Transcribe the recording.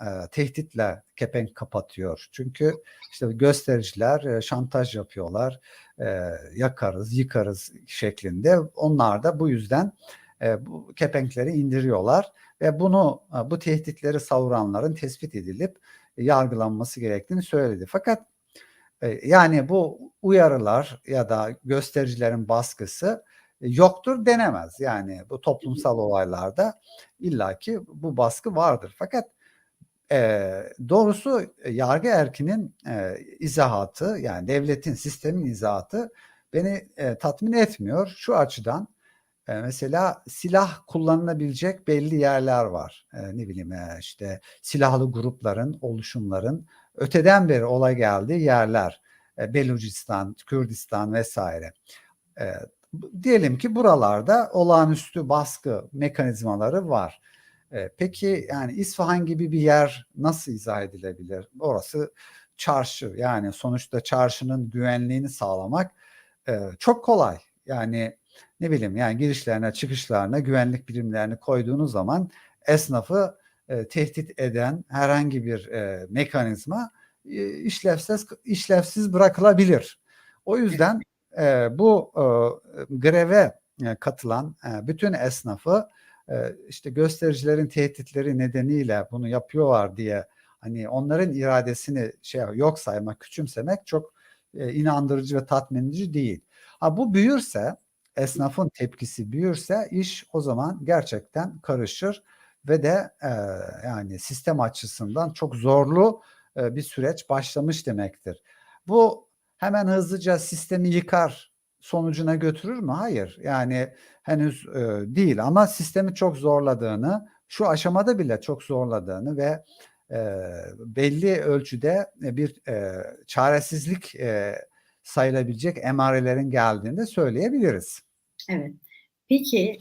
e, tehditle kepenk kapatıyor. Çünkü işte göstericiler e, şantaj yapıyorlar. E, yakarız, yıkarız şeklinde. Onlar da bu yüzden bu kepenkleri indiriyorlar ve bunu bu tehditleri savuranların tespit edilip yargılanması gerektiğini söyledi. Fakat yani bu uyarılar ya da göstericilerin baskısı yoktur denemez. Yani bu toplumsal olaylarda illaki bu baskı vardır. Fakat e, doğrusu yargı erkinin e, izahatı yani devletin sistemin izahatı beni e, tatmin etmiyor. Şu açıdan e, mesela silah kullanılabilecek belli yerler var. E, ne bileyim e, işte silahlı grupların, oluşumların öteden beri olay geldiği yerler. E, Belucistan, Kürdistan vesaire. E, diyelim ki buralarda olağanüstü baskı mekanizmaları var. E, peki yani İsfahan gibi bir yer nasıl izah edilebilir? Orası çarşı yani sonuçta çarşının güvenliğini sağlamak e, çok kolay. Yani ne bileyim yani girişlerine çıkışlarına güvenlik birimlerini koyduğunuz zaman esnafı e, tehdit eden herhangi bir mekanizma işlevsiz işlevsiz bırakılabilir. O yüzden bu greve katılan bütün esnafı işte göstericilerin tehditleri nedeniyle bunu yapıyorlar diye hani onların iradesini şey yok saymak, küçümsemek çok e, inandırıcı ve tatmin edici değil. Ha bu büyürse, esnafın tepkisi büyürse iş o zaman gerçekten karışır ve de e, yani sistem açısından çok zorlu e, bir süreç başlamış demektir. Bu hemen hızlıca sistemi yıkar sonucuna götürür mü? Hayır. Yani henüz e, değil ama sistemi çok zorladığını, şu aşamada bile çok zorladığını ve e, belli ölçüde bir e, çaresizlik e, sayılabilecek emarelerin geldiğini de söyleyebiliriz. Evet. Peki